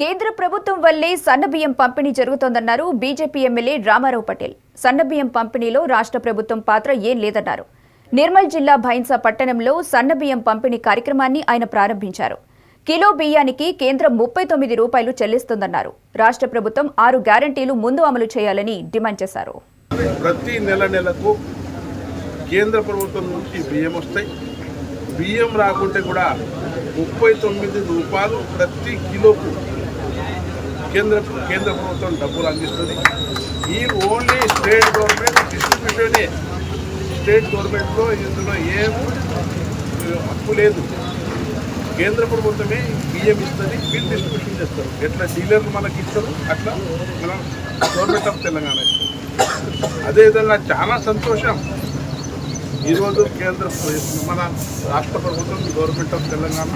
కేంద్ర ప్రభుత్వం వల్లే సన్నబియ్యం పంపిణీ జరుగుతోందన్నారు బీజేపీ ఎమ్మెల్యే రామారావు పటేల్. సన్నబియ్యం పంపిణీలో రాష్ట్ర ప్రభుత్వం పాత్ర ఏం లేదన్నారు. నిర్మల్ జిల్లా భైన్సా పట్టణంలో సన్నబియ్యం పంపిణీ కార్యక్రమాన్ని ఆయన ప్రారంభించారు. కిలో బియ్యానికి కేంద్రం ముప్పై తొమ్మిది రూపాయలు చెల్లిస్తుందన్నారు. రాష్ట్ర ప్రభుత్వం ఆరు గ్యారంటీలు ముందు అమలు చేయాలని డిమాండ్ చేశారు. ప్రతి నెల నెలకు కేంద్ర ప్రభుత్వం నుంచి బియ్యం వస్తాయి. బియ్యం రాకుంటే కూడా ముప్పై తొమ్మిది రూపాయలు ప్రతి కిలోకు కేంద్ర కేంద్ర ప్రభుత్వం డబ్బులు అందిస్తుంది. ఈ ఓన్లీ స్టేట్ గవర్నమెంట్ డిస్ట్రిబ్యూషనే స్టేట్ గవర్నమెంట్లో ఇందులో ఏం హక్కు లేదు. కేంద్ర ప్రభుత్వమే బియ్యం ఇస్తుంది బిల్ డిస్ట్రిబ్యూషన్ చేస్తారు. ఎట్లా డీలర్లు మనకి ఇస్తారు అట్లా మనం గవర్నమెంట్ ఆఫ్ తెలంగాణ ఇస్తారు అదేవిధంగా చాలా సంతోషం. ఈరోజు కేంద్ర మన రాష్ట్ర ప్రభుత్వం గవర్నమెంట్ ఆఫ్ తెలంగాణ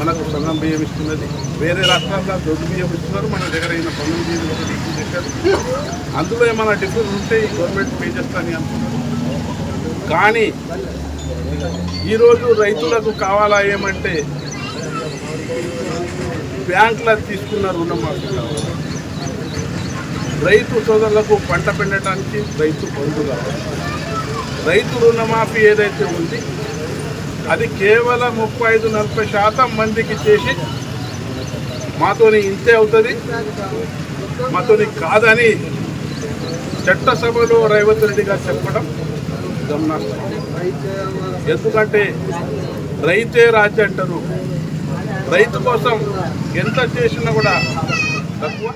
మనకు సన్నం బియ్యం ఇస్తున్నది. వేరే రాష్ట్రాల్లో దొడ్డు బియ్యం ఇస్తున్నారు. మన దగ్గర అయిన పన్ను బియ్యం ఇస్తుంది, చేశారు. అందులో ఏమైనా డిఫరెన్స్ ఉంటే ఈ గవర్నమెంట్ పే చేస్తానని అనుకున్నారు కానీ ఈరోజు రైతులకు కావాలా ఏమంటే బ్యాంకులో తీసుకున్న రుణమాఫీ కావాలి. రైతు సోదరులకు పంట పెండటానికి రైతు బంధు కావాలి. రైతు రుణమాఫీ ఏదైతే ఉంది అది కేవలం ముప్పై ఐదు నలభై శాతం మందికి చేసి మాతోని ఇంతే అవుతుంది మాతోని కాదని చట్టసభలో రేవంత్ రెడ్డి గారు చెప్పడం గమనాస్తాం ఎందుకంటే రైతే రాజు అంటారు రైతు కోసం ఎంత చేసినా కూడా తక్కువ.